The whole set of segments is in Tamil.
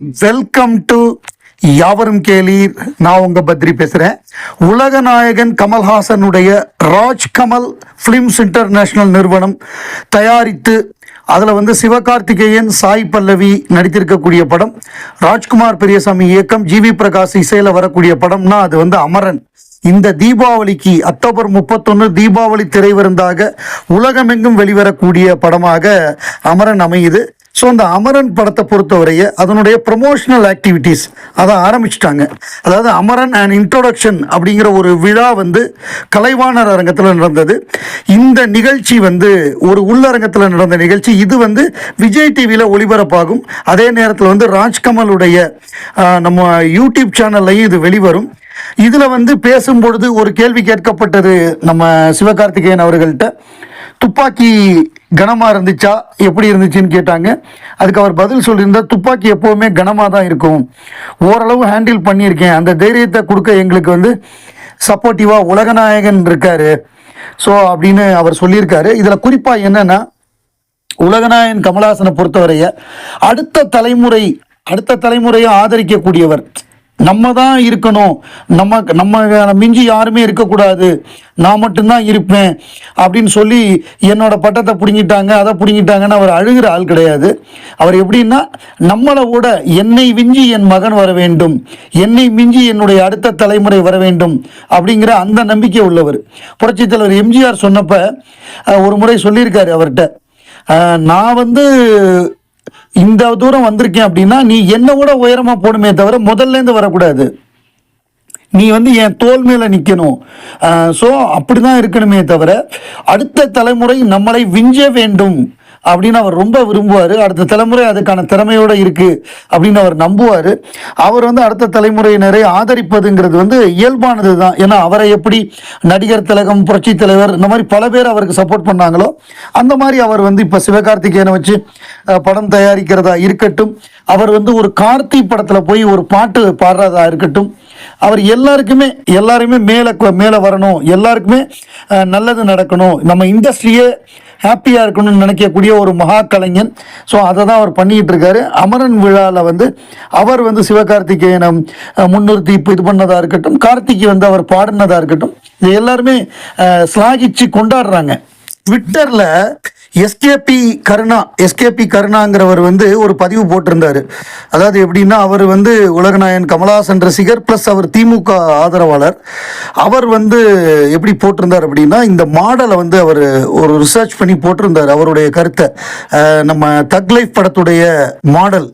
வெல்கம் டு யாவரும் கேளீர். நான் உங்க பத்ரி பேசுறேன். உலக நாயகன் கமல்ஹாசனுடைய ராஜ்கமல் பிலிம்ஸ் ஃபிலிம்ஸ் இன்டர்நேஷனல் நிறுவனம் தயாரித்து அதில் வந்து சிவகார்த்திகேயன் சாய் பல்லவி நடித்திருக்கக்கூடிய படம் ராஜ்குமார் பெரியசாமி இயக்கம் ஜிவி பிரகாஷ் இசையில் வரக்கூடிய படம்னா அது வந்து அமரன். இந்த தீபாவளிக்கு அக்டோபர் முப்பத்தொன்று தீபாவளி திரைவிருந்தாக உலகமெங்கும் வெளிவரக்கூடிய படமாக அமரன் அமையுது. ஸோ அந்த அமரன் படத்தை பொறுத்தவரைய அதனுடைய ப்ரொமோஷனல் ஆக்டிவிட்டீஸ் அதை ஆரம்பிச்சிட்டாங்க. அதாவது அமரன் அண்ட் இன்ட்ரோடக்ஷன் அப்படிங்கிற ஒரு விழா வந்து கலைவாணர் அரங்கத்தில் நடந்தது. இந்த நிகழ்ச்சி வந்து ஒரு உள்ளரங்கத்தில் நடந்த நிகழ்ச்சி. இது வந்து விஜய் டிவியில் ஒளிபரப்பாகும். அதே நேரத்தில் வந்து ராஜ்கமலுடைய நம்ம யூடியூப் சேனல்லையும் இது வெளிவரும். இதில் வந்து பேசும்பொழுது ஒரு கேள்வி கேட்கப்பட்டது நம்ம சிவகார்த்திகேயன் அவர்கள்ட்ட. துப்பாக்கி கனமாக இருந்துச்சா? எப்படி இருந்துச்சுன்னு கேட்டாங்க. அதுக்கு அவர் பதில் சொல்லியிருந்தால் துப்பாக்கி எப்போவுமே கனமாக தான் இருக்கும். ஓரளவு ஹேண்டில் பண்ணியிருக்கேன். அந்த தைரியத்தை கொடுக்க எங்களுக்கு வந்து சப்போர்ட்டிவாக உலகநாயகன் இருக்கார். ஸோ அப்படின்னு அவர் சொல்லியிருக்காரு. இதில் குறிப்பாக என்னென்னா உலகநாயகன் கமலஹாசனை பொறுத்தவரைய அடுத்த தலைமுறை அடுத்த தலைமுறையை ஆதரிக்கக்கூடியவர் நம்ம தான் இருக்கணும். நம்ம நம்ம மிஞ்சி யாருமே இருக்கக்கூடாது. நான் மட்டும்தான் இருப்பேன் அப்படின்னு சொல்லி என்னோட பட்டத்தை பிடுங்கிட்டாங்க அதை பிடுங்கிட்டாங்கன்னு அவர் அழுகிற ஆள் கிடையாது. அவர் எப்படின்னா நம்மளை விட என்னை விஞ்சி என் மகன் வர வேண்டும் என்னை மிஞ்சி என்னுடைய அடுத்த தலைமுறை வர வேண்டும் அப்படிங்கிற அந்த நம்பிக்கை உள்ளவர். புரட்சித் தலைவர் எம்ஜிஆர் சொன்னப்ப ஒரு முறை சொல்லியிருக்காரு அவர்கிட்ட. நான் வந்து இந்த தூரம் வந்திருக்கேன் அப்படின்னா நீ என்னை விட உயரமா போகணுமே தவிர முதல்ல இருந்து வரக்கூடாது. நீ வந்து என் தோல் மேல நிக்கணும். ஸோ அப்படிதான் இருக்கணுமே தவிர அடுத்த தலைமுறை நம்மளை விஞ்ச வேண்டும். அப்படின்னு அவர் ரொம்ப விரும்புவார். அடுத்த தலைமுறை அதுக்கான திறமையோட இருக்குது அப்படின்னு அவர் நம்புவார். அவர் வந்து அடுத்த தலைமுறையினரை ஆதரிப்பதுங்கிறது வந்து இயல்பானது தான். ஏன்னா அவரை எப்படி நடிகர் திலகம் புரட்சி தலைவர் இந்த மாதிரி பல பேர் அவருக்கு சப்போர்ட் பண்ணாங்களோ அந்த மாதிரி அவர் வந்து இப்போ சிவகார்த்திகேயனை வச்சு படம் தயாரிக்கிறதா இருக்கட்டும் அவர் வந்து ஒரு கார்த்தி படத்தில் போய் ஒரு பாட்டு பாடுறதா இருக்கட்டும் அவர் எல்லாருக்குமே எல்லாருமே மேலே மேலே வரணும் எல்லாருக்குமே நல்லது நடக்கணும். நம்ம இண்டஸ்ட்ரியே ஹாப்பியாக இருக்கணும்னு நினைக்கக்கூடிய ஒரு மகா கலைஞன் ஸோ அதை தான் அவர் பண்ணிக்கிட்டு இருக்காரு அமரன் விழாவில் வந்து அவர் வந்து சிவகார்த்திகேயனம் முன்னிறுத்தி இப்போ இது பண்ணதாக இருக்கட்டும் கார்த்திகை வந்து அவர் பாடினதாக இருக்கட்டும் இது எல்லாருமே அஹ், கொண்டாடுறாங்க. ட்விட்டரில் எஸ்கேபி கருணா எஸ்கேபி கருணாங்கிறவர் வந்து ஒரு பதிவு போட்டிருந்தாரு. அதாவது எப்படின்னா அவர் வந்து உலகநாயன் கமலஹாசன் ரசிகர் ப்ளஸ் அவர் திமுக ஆதரவாளர். அவர் வந்து எப்படி போட்டிருந்தார் அப்படின்னா இந்த மாடலை வந்து அவர் ஒரு ரிசர்ச் பண்ணி போட்டிருந்தார் அவருடைய கருத்தை. நம்ம தக் லைஃப் படத்துடைய மாடல்.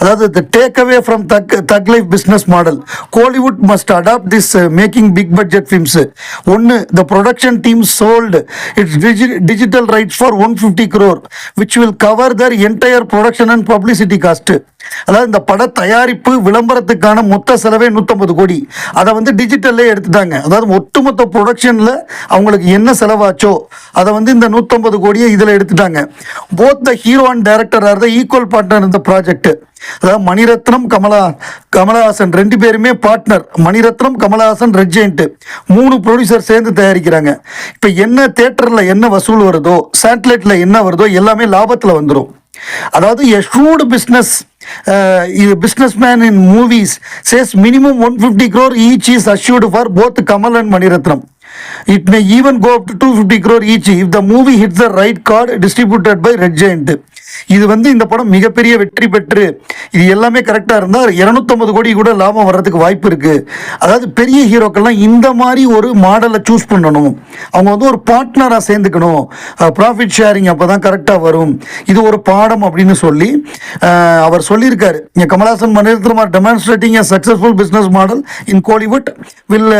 அதாவது the take away from Thug Thug Life business model Kollywood must adapt this making big budget films ஒன்று the production team sold its digital rights for one fifty crore which will cover the entire production and publicity cost அதாவது இந்த பட தயாரிப்பு விளம்பரத்துக்கான மொத்த செலவே நூற்றம்பது கோடி. அதை வந்து டிஜிட்டல்லே எடுத்துட்டாங்க. அதாவது ஒட்டுமொத்த ப்ரொடக்ஷனில் அவங்களுக்கு என்ன செலவாச்சோ அதை வந்து இந்த நூற்றம்பது கோடியை இதில் எடுத்துட்டாங்க. Both the hero and director are the equal partner இந்த ப்ராஜெக்ட் அதாவது மணிரத்னம் கமலா கமலஹாசன் ரெண்டு பேருமே பார்ட்னர் மணிரத்னம் கமலஹாசன் ரெட் மூணு ப்ரொடியூசர் சேர்ந்து தயாரிக்கிறாங்க. இப்போ என்ன தேட்டரில் என்ன வசூல் வருதோ சேட்டலைட்டில் என்ன வருதோ எல்லாமே லாபத்தில் வந்துடும் அதாவது எ ஷூடு பிஸ்னஸ் இது business man in movies says minimum one fifty crore each is assured for both Kamal and Mani Ratnam. It may even go up to two fifty crore each if the movie hits the right card distributed by Red Giant இது வந்து இந்த படம் மிகப்பெரிய வெற்றி பெற்று இது எல்லாமே கரெக்டாக இருந்தால் இரநூத்தம்பது கோடி கூட லாபம் வர்றதுக்கு வாய்ப்பு இருக்கு. அதாவது பெரிய ஹீரோக்கள்லாம் இந்த மாதிரி ஒரு மாடலை சூஸ் பண்ணணும். அவங்க வந்து ஒரு பார்ட்னராக சேர்ந்துக்கணும். ப்ராஃபிட் ஷேரிங் அப்போ தான் கரெக்டாக வரும். இது ஒரு பாடம் அப்படின்னு சொல்லி அவர் சொல்லியிருக்காரு. இங்கே Kamal Haasan Mani Ratnam demonstrating successful business model in Kollywood will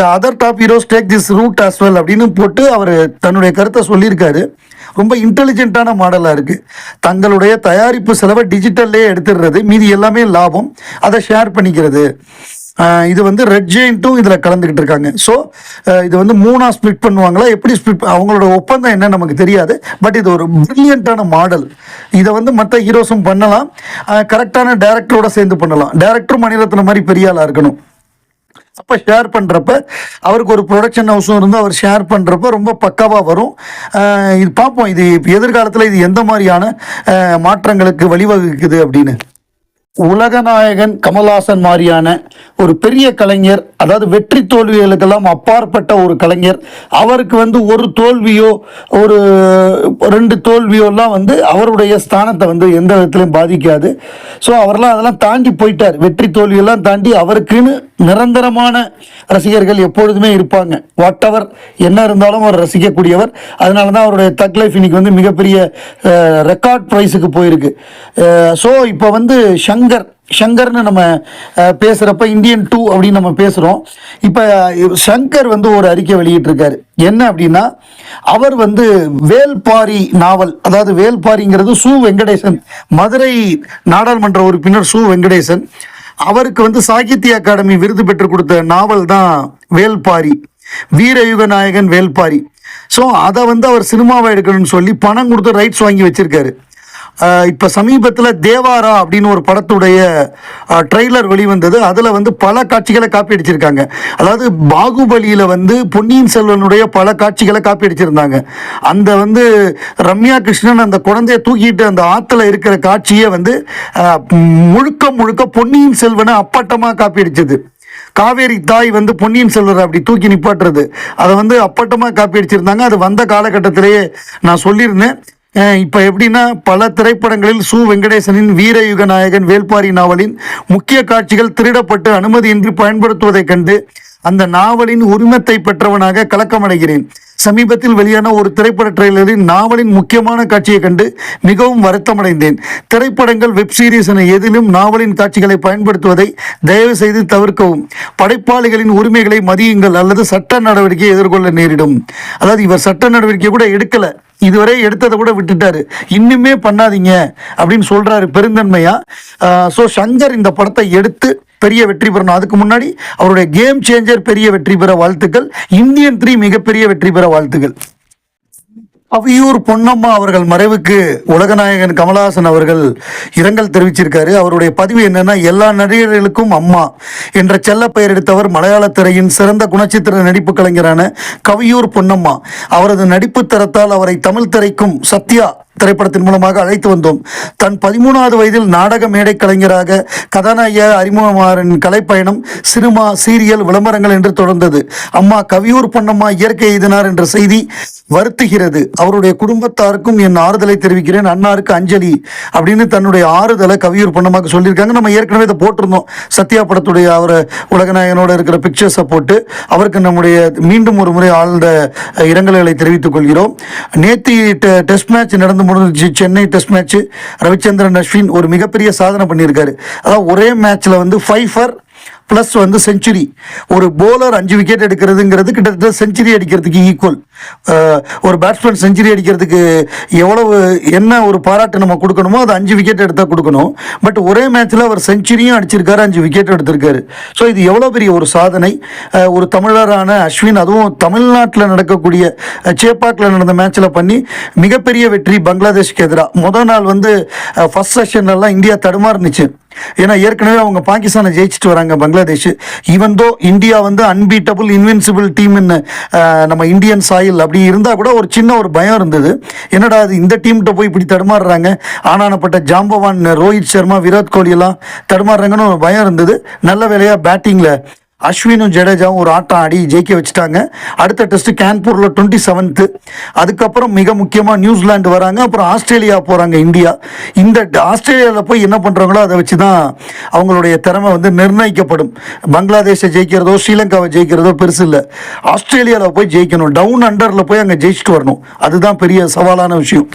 the other top heroes take this route as well அப்படின்னு போட்டு அவர் தன்னுடைய கருத்தை சொல்லியிருக்காரு. ரொம்ப இன்டெலிஜென்ட்டான மாடலாக இருக்குது தங்களுடைய தயாரிப்பு செலவை டிஜிட்டல்லே எடுத்துடுறது மீதி எல்லாமே லாபம். அதை ஷேர் பண்ணிக்கிறது. இது வந்து ரெட் ஜெயின்ட்டும் இதில் கலந்துக்கிட்டு இருக்காங்க. ஸோ இது வந்து மூணாக ஸ்ப்ளிட் பண்ணுவாங்களா? எப்படி ஸ்ப்ளிட் அவங்களோட ஒப்பந்தம் என்ன நமக்கு தெரியாது. பட் இது ஒரு பிரில்லியண்ட்டான மாடல் இதை வந்து மற்ற ஹீரோஸும் பண்ணலாம். கரெக்டான டேரக்டரோட சேர்ந்து பண்ணலாம். டேரக்டரும் மணிரத்னம் மாதிரி பெரிய ஆளாக இருக்கணும். அப்போ ஷேர் பண்ணுறப்ப அவருக்கு ஒரு ப்ரொடக்ஷன் ஹவுஸும் இருந்து அவர் ஷேர் பண்ணுறப்ப ரொம்ப பக்காவாக வரும். இது பார்ப்போம் இது எதிர்காலத்தில் இது எந்த மாதிரியான அஹ், மாற்றங்களுக்கு வழிவகுக்குது அப்படின்னு. உலகநாயகன் கமல்ஹாசன் மாதிரியான ஒரு பெரிய கலைஞர் அதாவது வெற்றி தோல்விகளுக்கெல்லாம் அப்பாற்பட்ட ஒரு கலைஞர் அவருக்கு வந்து ஒரு தோல்வியோ ஒரு ரெண்டு தோல்வியோலாம் வந்து அவருடைய ஸ்தானத்தை வந்து எந்த விதத்திலையும் பாதிக்காது. ஸோ அவரெல்லாம் அதெல்லாம் தாண்டி போயிட்டார். வெற்றி தோல்வியெல்லாம் தாண்டி அவருக்குன்னு நிரந்தரமான ரசிகர்கள் எப்பொழுதுமே இருப்பாங்க. வாட் எவர் என்ன இருந்தாலும் அவர் ரசிக்கக்கூடியவர். அதனால தான் அவருடைய தக் லைஃப் இன்னைக்கு வந்து மிகப்பெரிய ரெக்கார்ட் ப்ரைஸுக்கு போயிருக்கு. ஸோ இப்போ வந்து ஷங் ஷங்கர் ஷங்கர்னு நம்ம பேசுகிறப்ப இந்தியன் டூ அப்படின்னு நம்ம பேசுகிறோம் இப்போ ஷங்கர் வந்து ஒரு அறிக்கை வெளியிட்டிருக்காரு. என்ன அப்படின்னா அவர் வந்து வேல்பாரி நாவல் அதாவது வேல்பாரிங்கிறது சு வெங்கடேசன் மதுரை நாடாளுமன்ற உறுப்பினர் சு வெங்கடேசன் அவருக்கு வந்து சாகித்ய அகாடமி விருது பெற்று கொடுத்த நாவல் தான் வேல்பாரி வீரயுக நாயகன் வேல்பாரி. ஸோ அதை வந்து அவர் சினிமாவை எடுக்கணும்னு சொல்லி பணம் கொடுத்து ரைட்ஸ் வாங்கி வச்சிருக்காரு. இப்போ சமீபத்தில் தேவாரா அப்படின்னு ஒரு படத்துடைய ட்ரெய்லர் வெளிவந்தது. அதில் வந்து பல காட்சிகளை காப்பி அடிச்சிருக்காங்க அதாவது பாகுபலியில் வந்து பொன்னியின் செல்வனுடைய பல காட்சிகளை காப்பி அடிச்சிருந்தாங்க அந்த வந்து ரம்யா கிருஷ்ணன் அந்த குழந்தைய தூக்கிட்டு அந்த ஆற்றுல இருக்கிற காட்சியை வந்து முழுக்க முழுக்க பொன்னியின் செல்வனை அப்பட்டமாக காப்பி அடிச்சது காவேரி தாய் வந்து பொன்னியின் செல்வரை அப்படி தூக்கி நிப்பாட்டுறது. அதை வந்து அப்பட்டமாக காப்பி அடிச்சிருந்தாங்க அது வந்த காலகட்டத்திலேயே நான் சொல்லியிருந்தேன். இப்ப எப்படின்னா பல திரைப்படங்களில் சு வெங்கடேசனின் வீரயுக நாயகன் வேல்பாரி நாவலின் முக்கிய காட்சிகள் திருடப்பட்டு அனுமதியின்றி பயன்படுத்துவதைக் கண்டு அந்த நாவலின் உரிமத்தை பெற்றவனாக கலக்கமடைகிறேன். சமீபத்தில் வெளியான ஒரு திரைப்பட ட்ரெய்லரில் நாவலின் முக்கியமான காட்சியை கண்டு மிகவும் வருத்தமடைந்தேன். திரைப்படங்கள் வெப் சீரிஸ் என எதிலும் நாவலின் காட்சிகளை பயன்படுத்துவதை தயவு செய்து தவிர்க்கவும். படைப்பாளிகளின் உரிமைகளை மதியுங்கள் அல்லது சட்ட நடவடிக்கையை எதிர்கொள்ள நேரிடும். அதாவது இவர் சட்ட நடவடிக்கை கூட எடுக்கல. இதுவரை எடுத்ததை கூட விட்டுட்டாரு. இன்னுமே பண்ணாதீங்க அப்படின்னு சொல்றாரு பெருந்தன்மையா. ஸோ சங்கர் இந்த படத்தை எடுத்து பெரிய வெற்றி பெறணும். அதுக்கு முன்னாடி அவருடைய கேம் சேஞ்சர் பெரிய வெற்றி பெற வாழ்த்துக்கள். இந்தியன் த்ரீ மிகப்பெரிய வெற்றி பெற வாழ்த்துக்கள். அவியூர் பொன்னம்மா அவர்கள் மறைவுக்கு உலகநாயகன் கமலஹாசன் அவர்கள் இரங்கல் தெரிவிச்சிருக்காரு. அவருடைய பதிவு என்னன்னா எல்லா நடிகர்களுக்கும் அம்மா என்ற செல்ல பெயர் எடுத்தவர் மலையாள திரையின் சிறந்த குணச்சித்திர நடிப்பு கலைஞரான கவியூர் பொன்னம்மா. அவரது நடிப்பு தரத்தால் அவரை தமிழ் திரைக்கும் சத்யா திரைப்படத்தின் மூலமாக அழைத்து வந்தோம். தன் பதிமூணாவது வயதில் நாடக மேடை கலைஞராக கதாநாயக அறிமுகமாரின் கலைப்பயணம் சினிமா சீரியல் விளம்பரங்கள் என்று தொடர்ந்தது. அம்மா கவியூர் பொன்னம்மா இயற்கை எய்தினார் என்ற செய்தி வருத்துகிறது. அவருடைய குடும்பத்தாருக்கும் என் ஆறுதலை தெரிவிக்கிறேன். அன்னாருக்கு அஞ்சலி அப்படின்னு தன்னுடைய ஆறுதலை கவியூர் பொன்னம்மாக்கு சொல்லியிருக்காங்க. நம்ம ஏற்கனவே இதை போட்டிருந்தோம். சத்யா படத்துடைய அவர் உலகநாயகனோட இருக்கிற பிக்சர்ஸை போட்டு அவருக்கு நம்முடைய மீண்டும் ஒரு முறை ஆழ்ந்த இரங்கல்களை தெரிவித்துக் கொள்கிறோம். நேத்தி டெஸ்ட் மேட்ச் நடந்து முடிஞ்சிச்சு. சென்னை டெஸ்ட் மேட்ச் ரவிச்சந்திரன் அஸ்வின் ஒரு மிகப்பெரிய சாதனை பண்ணியிருக்காரு. அதாவது ஒரே மேட்ச்ல வந்து ஃபைவ் ஃபர் ப்ளஸ் வந்து செஞ்சுரி ஒரு போலர் அஞ்சு விக்கெட் எடுக்கிறதுங்கிறது கிட்டத்தட்ட செஞ்சுரி அடிக்கிறதுக்கு ஈக்குவல் ஒரு பேட்ஸ்மேன் செஞ்சுரி அடிக்கிறதுக்கு எவ்வளவு என்ன ஒரு பாராட்டு நம்ம கொடுக்கணுமோ அது அஞ்சு விக்கெட் எடுத்தால் கொடுக்கணும். பட் ஒரே மேட்ச்சில் அவர் செஞ்சுரியும் அடிச்சிருக்காரு அஞ்சு விக்கெட் எடுத்திருக்காரு. ஸோ இது எவ்வளோ பெரிய ஒரு சாதனை. ஒரு தமிழரான அஸ்வின் அதுவும் தமிழ்நாட்டில் நடக்கக்கூடிய சேப்பாக்கில் நடந்த மேட்ச்சில் பண்ணி மிகப்பெரிய வெற்றி பங்களாதேஷ்க்கு எதிராக முதல் நாள் வந்து ஃபர்ஸ்ட் செஷன்லலாம் இந்தியா தடுமாறுனுச்சு. ஏன்னா ஏற்கனவே அவங்க பாகிஸ்தானை ஜெயிச்சுட்டு வராங்க பங்களாதேஷ். ஈவன் தோ இந்தியா வந்து அன்பீட்டபுள் இன்வின்சிபிள் டீம்னு நம்ம இந்தியன் சாயில் அப்படி இருந்தால் கூட ஒரு சின்ன ஒரு பயம் இருந்தது. என்னடா அது இந்த டீம்கிட்ட போய் இப்படி தடுமாறுறாங்க? ஆனானப்பட்ட ஜாம்பவான் ரோஹித் சர்மா விராட் கோலி எல்லாம் தடுமாறுறாங்கன்னு ஒரு பயம் இருந்தது. நல்ல வேலையாக பேட்டிங்கில் அஸ்வினும் ஜடேஜாவும் ஒரு ஆட்டம் ஆடி ஜெயிக்க வச்சுட்டாங்க. அடுத்த டெஸ்ட் கேன்பூரில் டுவெண்ட்டி செவன்த்து அதுக்கப்புறம் மிக முக்கியமாக நியூசிலாந்து வராங்க. அப்புறம் ஆஸ்திரேலியா போகிறாங்க இந்தியா. இந்த ஆஸ்திரேலியாவில் போய் என்ன பண்ணுறாங்களோ அதை வச்சு தான் அவங்களுடைய திறமை வந்து நிர்ணயிக்கப்படும். பங்களாதேஷை ஜெயிக்கிறதோ ஸ்ரீலங்காவை ஜெயிக்கிறதோ பெருசு இல்லை. ஆஸ்திரேலியாவில் போய் ஜெயிக்கணும். டவுன் அண்டரில் போய் அங்கே ஜெயிச்சுட்டு வரணும். அதுதான் பெரிய சவாலான விஷயம்.